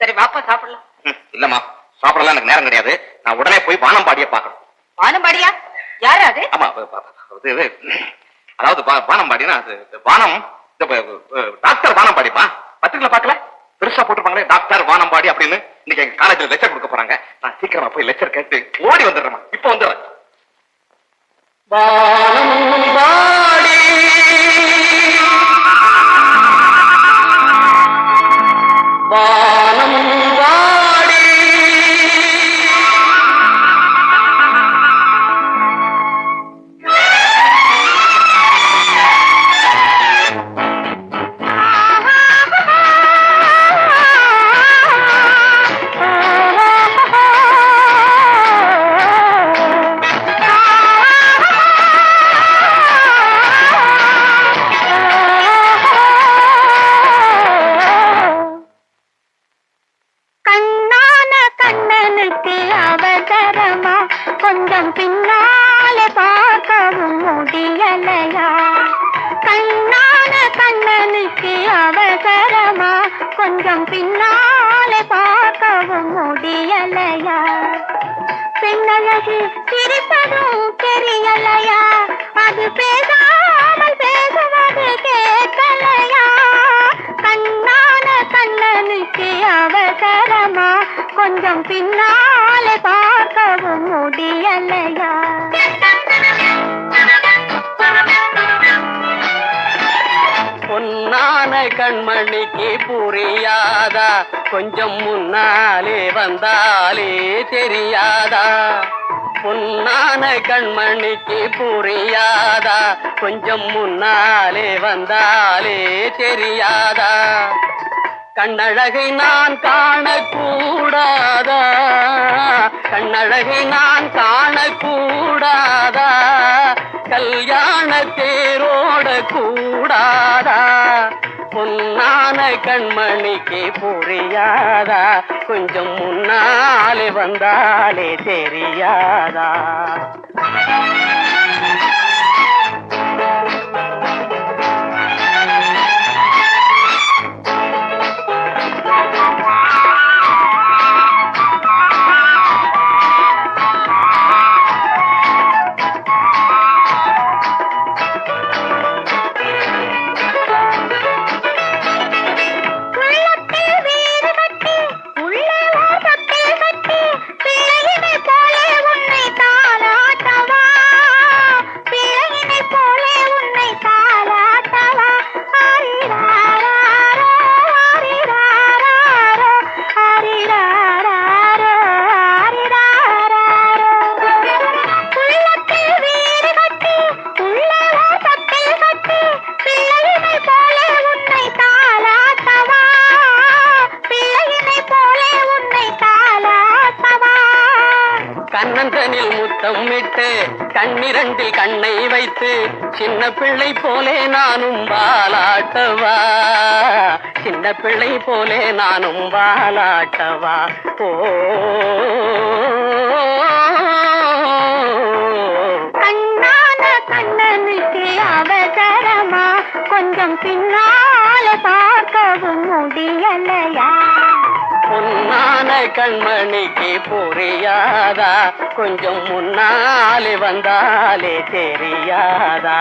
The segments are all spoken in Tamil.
சரி வாப்பா சாப்பிடலாம். இல்லம்மா சாப்பிடலாம் எனக்கு நேரம் கிடையாது. நான் உடனே போய் வானம்பாடியை பார்க்கணும். வானம்பாடியா? யாரு அது? ஆமா அதாவது வா- வானம்பாடினா அது வானம் இந்த ப- ப- டாக்டர் வானம்பாடிப்பா பத்திரிக்கையில பார்க்கல? பெருசா போட்டிருப்பாங்களே டாக்டர் வானம்பாடி அப்படின்னு. இன்னைக்கு எங்க காலேஜ்ல லெக்சர் கொடுக்க போறாங்க. நான் சீக்கிரமா போய் லெக்சர் கேட்டு ஓடி வந்துடுறேன் இப்போ வந்துடுறேன். வானம்பாடி வானம்பாடி பொன்னான கண்மணிக்கு புரியாதா? கொஞ்சம் முன்னாலே வந்தாலே தெரியாதா? பொன்னான கண்மணிக்கு புரியாதா? கொஞ்சம் முன்னாலே வந்தாலே தெரியாதா? கண்ணழகை நான் காணக்கூடாதா? கண்ணழகை நான் காணக்கூடாதா? கல்யாண தேரோட கூடாதா? பொன்னான கண்மணிக்கு புரியாதா? கொஞ்சம் முன்னாலே வந்தாலே தெரியாதா? கண்ணந்தனில் முத்தம் விட்டு கண்ணிரண்டில் கண்ணை வைத்து சின்ன பிள்ளை போலே நானும் வாலாட்டவா சின்ன பிள்ளை போலே நானும் வாலாட்டவா ஓ கொஞ்சம் பின்னால பார்க்கவும் முடியலையா? பொன்னான கண்மணிக்கு புரியாதா? கொஞ்சம் முன்னாலே வந்தாலே தெரியாதா?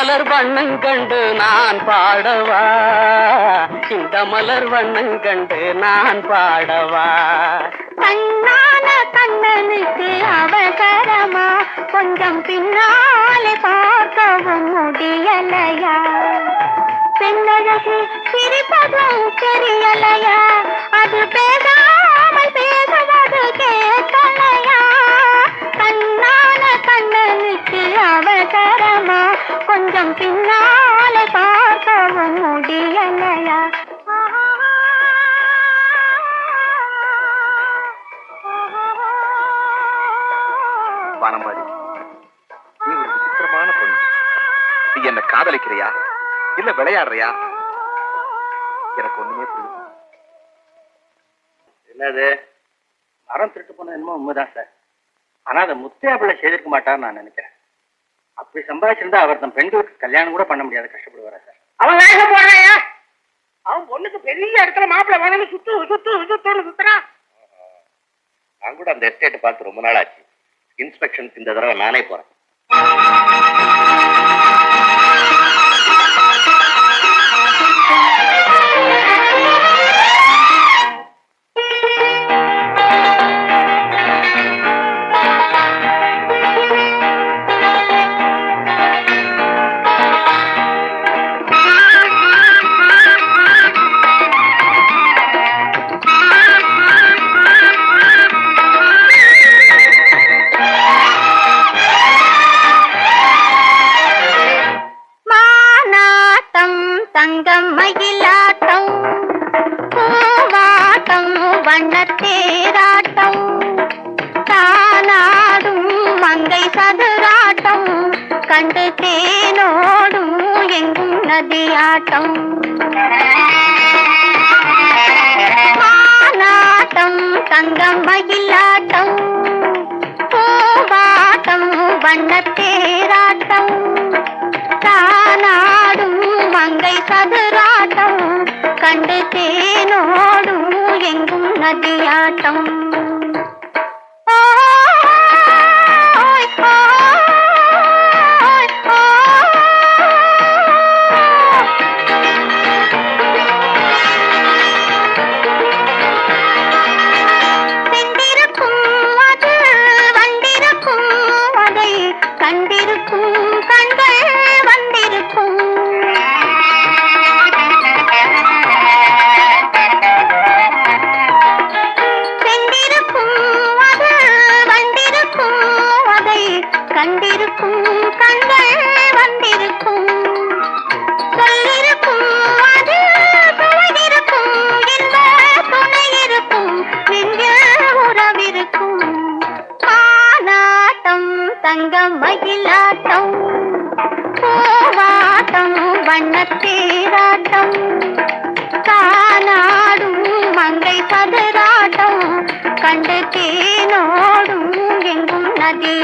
மலர் வண்ணம் கண்டு நான் பாடவா? இந்த மலர் வண்ணம் கண்டு நான் பாடவா? கண்ணான கண்ணனுக்கு அவசரமா கொஞ்சம் பின்னாலே பார்க்கவும் முடியலையா? பெண்ணழகு சிரிப்பதும் தெரியலையா? அது பேசாமல் விளையாடுறியா? எனக்கு ஒண்ணுமே புரியல. என்னது? மரம் திருட்டு போன என்னமோ உண்மைதான் சார். ஆனா அதை முத்தையா பிள்ளை செய்திருக்க மாட்டார்னு நான் நினைக்கிறேன். அப்படி சம்பாதிச்சிருந்தா அவர் தன் பெண்களுக்கு கல்யாணம் கூட பண்ண முடியாது கஷ்டப்படுவாரா சார்? அவன் வேக போறாயா அவன் பொண்ணுக்கு பெரிய இடத்துல மாப்பிள்ளை வேணும்னு சுத்து சுத்து சுத்துன்னு சுத்துறான் நான் கூட அந்த எஸ்டேட் பார்த்து ரொம்ப நாள் ஆச்சு இன்ஸ்பெக்ஷனுக்கு இந்த தடவை நானே போறேன். தங்கம் மயிலாட்டம் பூவாட்டம் வண்ணத்தேராட்டம் தானாடும் மங்கை சதுராட்டம் கண்டு தேனோடும் எங்கும் நதியாட்டம்.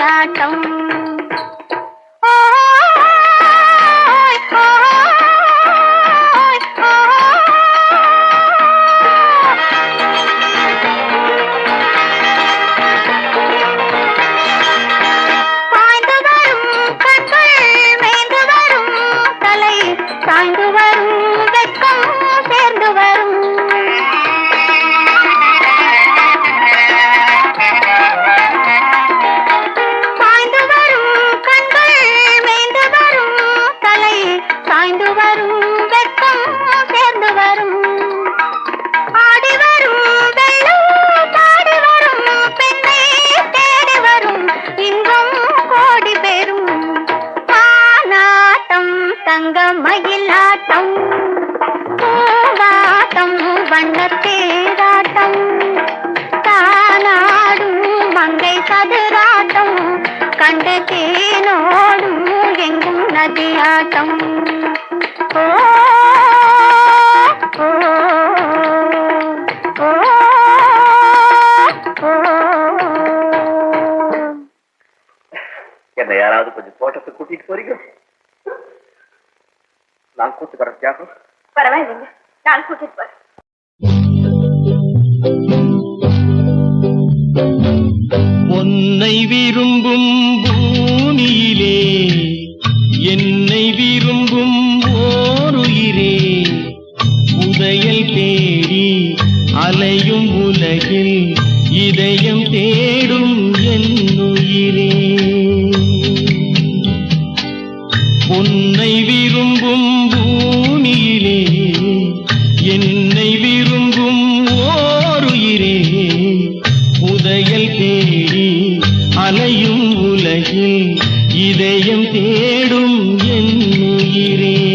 நதியாட்டம் நான் கூட்டுக்கிறேன் தியாகம் பரவாயில்லைங்க நான் கூட்டிட்டு உதயல் தேடி அலையும் உலகில் இதயம் தேடும் என் உயிரே.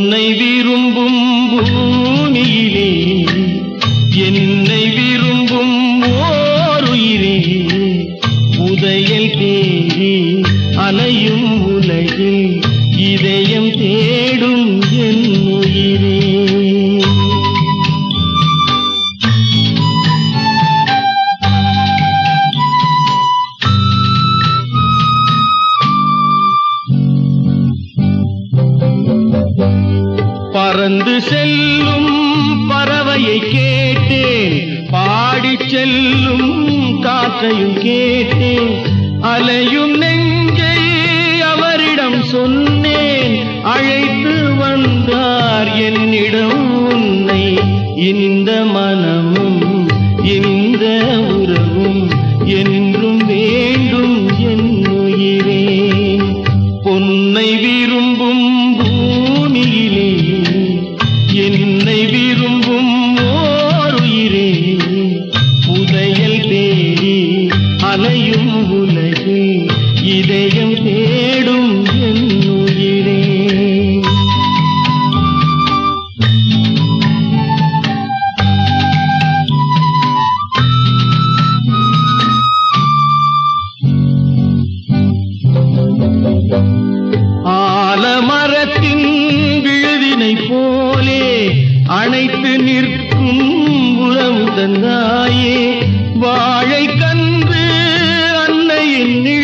உன்னை விரும்பும் பூமியிலே என்னை விரும்பும் ஓருயிரே உதயல் தேடி அலையும் உலகில்.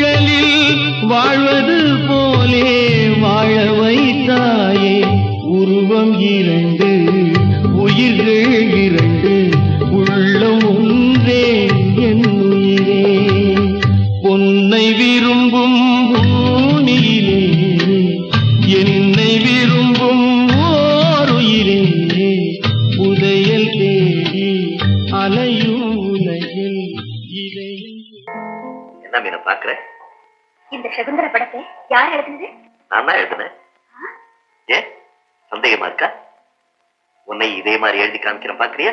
அன்னையின் நிழலில் வாழ்வது போலே வாழ வைத்தாயே. உருவம் இரண்டு உயிர்கள் இரண்டு உள்ளம் ஒன்றே என் உயிரே. பொன்னை விரும்பும் பூமியிலே என்னை விரும்பும் ஓருயிரே உதயல் தேடி அலையும் உலகில் இதயம் என்ன மீன பாக்குற இந்த சகுந்தர படத்தை யார் எழுதுனது? நான் தான் எழுதுனேன். ஏன்? சந்தேகமா இருக்கா? உன்னை இதே மாதிரி எழுதி காமிக்கிறேன் பாக்குறியா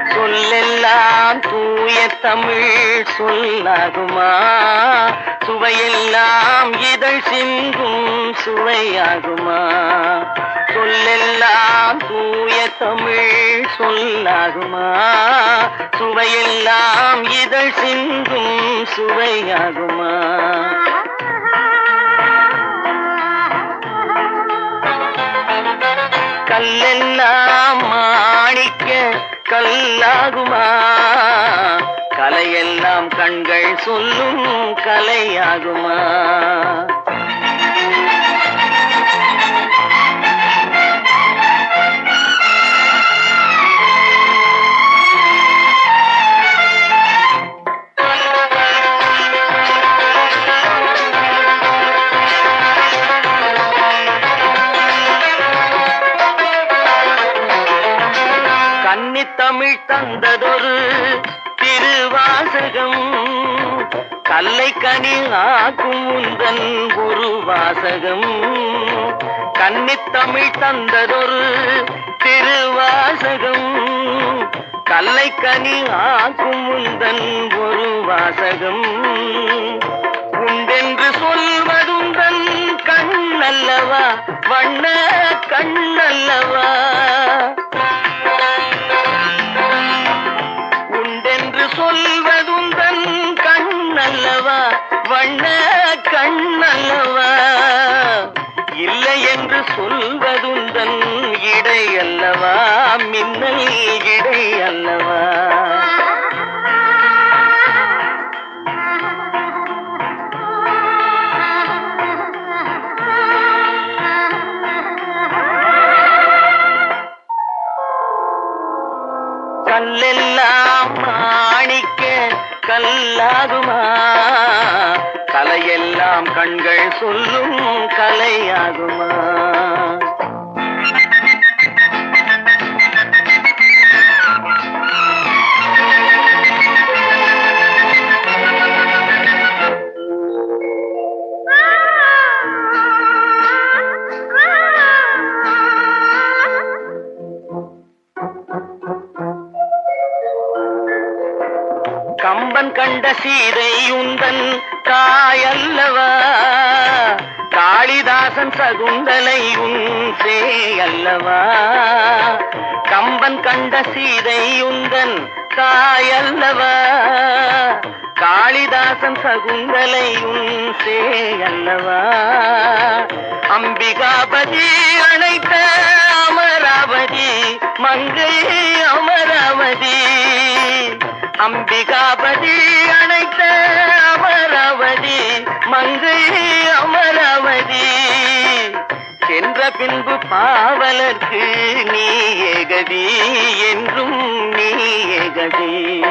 சொல்லெல்லாம் தூய தமிழ் சொல்லாகுமா? சுவையெல்லாம் இதழ் சிந்தும் சுவையாகுமா? சொல்லெல்லாம் தூய தமிழ் சொல்லாகுமா? சுவையெல்லாம் இதழ் சிந்தும் சுவையாகுமா? கல்லெல்லாம் மாணிக்க கல்லாகுமா? கலையெல்லாம் கண்கள் சொல்லும் கலையாகுமா? தந்ததொரு திருவாசகம். கல்லை கனி ஆக்கும் உந்தன் ஒரு வாசகம் கன்னித்தமிழ் தந்ததொரு திருவாசகம். கல்லை கனி ஆக்கும் உந்தன் ஒரு வாசகம் உண்டென்று சொல்வதுந்தன் கண்ணல்லவா? வண்ண கண்ணல்லவா? இடை அல்லவா மின்னல் இடை அல்லவா கல்லெல்லாம் மாணிக்க கல்லாகுமா? கலையெல்லாம் கண்கள் சொல்லும் கலையாகுமா? கண்ட சீதை உந்தன் தாயல்லவா? காளிதாசன் சகுந்தலை உன் அல்லவா கம்பன் கண்ட சீதை உந்தன் தாயல்லவா? காளிதாசன் சகுந்தலை உன் அல்லவா அம்பிகாபதி அழைத்த அமராவதி மங்கை அமராவதி அம்பிகாபதி அணைத்த அமராவதி மங்கை அமராவதி. சென்ற பின்பு பாவலர்க்கு நீ ஏகதி என்றும் நீ ஏகதி.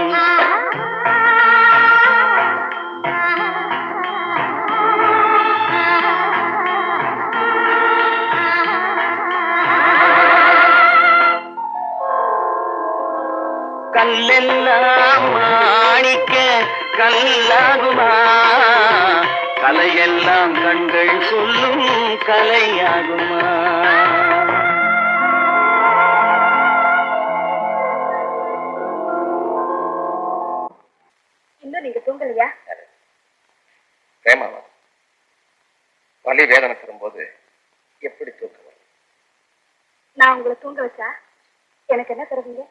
கல்லெல்லாம் மாணிக்க கல்லாகுமா? கலையெல்லாம் கண்கள் சொல்லும் கலையாகுமா? இன்னும் நீங்க தூங்கலையா? பிரேமாவா வலி வேதனை தரும்போது எப்படி தூக்கம்? நான் உங்களை தூங்க வச்சா எனக்கு என்ன தருவீங்க?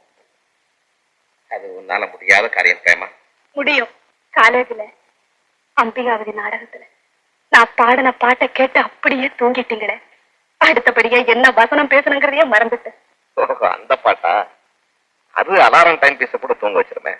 அது உன்னால முடியாத காரியம் பிரேமா முடியும். காலேஜ்ல அம்பிகாவதி நாடகத்துல. நான் பாடின பாட்டை கேட்டு அப்படியே தூங்கிட்டீங்களே. அடுத்தபடியா என்ன வசனம் பேசணுங்கிறதையே மறந்துட்டேன். அந்த பாட்டா? அது அலாரம் டைம் பீஸ கூட தூங்க வச்சிருமே.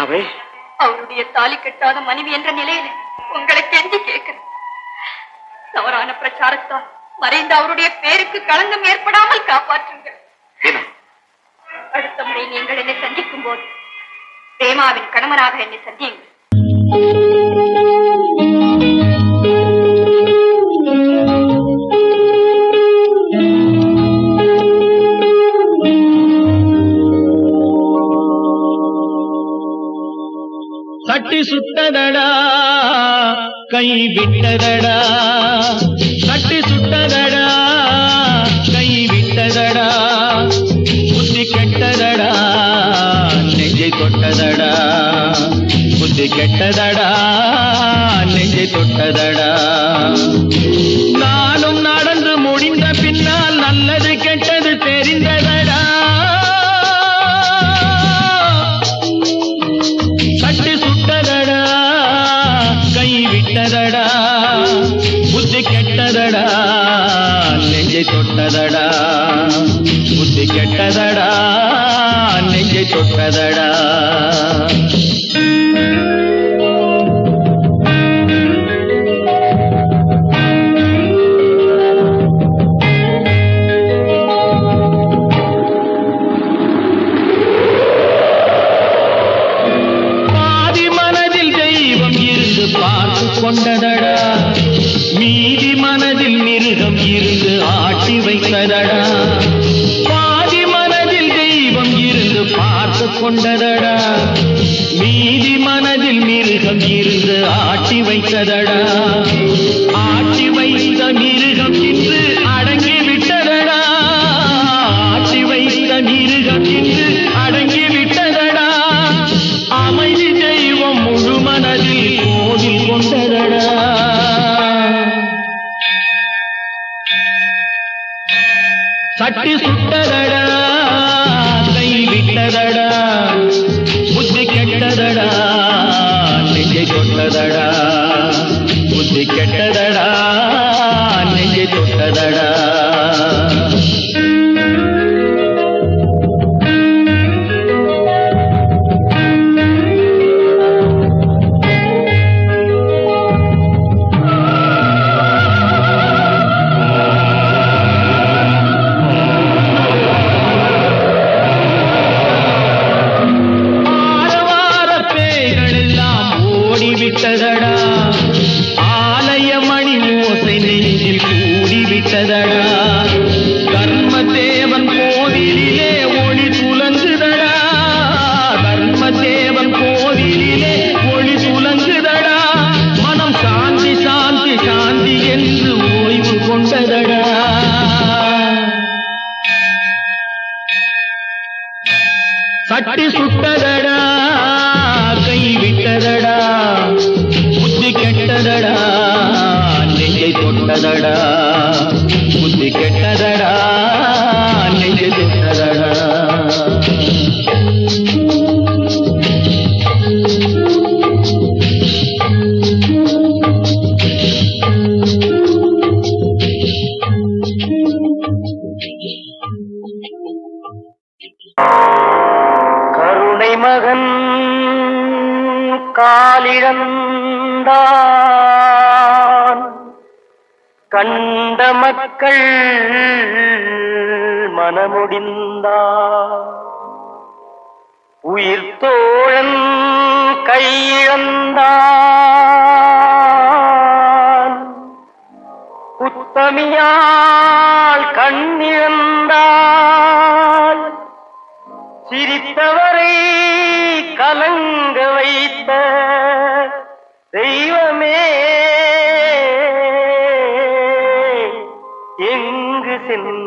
பிரேமாவை அவருடைய தாலி கட்டாத மனைவி என்ற நிலையில உங்களை கெஞ்சி கேட்கிறேன். தவறான பிரச்சாரத்தால் மறைந்த அவருடைய பேருக்கு களங்கம் ஏற்படாமல் காப்பாற்றுங்கள். அடுத்த முறை நீங்கள் என்னை சந்திக்கும் போது பிரேமாவின் கணவனாக என்னை சந்தியுங்கள். சுட்டதடா கை விட்டதடா சட்டி சுட்டதடா கை விட்டதடா புத்தி கெட்டதடா நெஞ்சை தொட்டதடா புத்தி கெட்டதடா. நெஞ்சை சட்டி சுட்டதடா கை விட்டதடா புத்தி கெட்டதடா நெஞ்சை தொட்டதடா புத்தி கெட்டதடா ಮೆಚ್ಚದಡ கருணை மகன் காலிழந்தான். கண்ட மக்கள் மனமுடிந்தான். உயிர் தோழன் கையிழந்தான். புத்தமியால் கண்ணிழந்தான். சிரித்தவரை கலங்க வைத்த தெய்வமே. எங்கு சென்றார்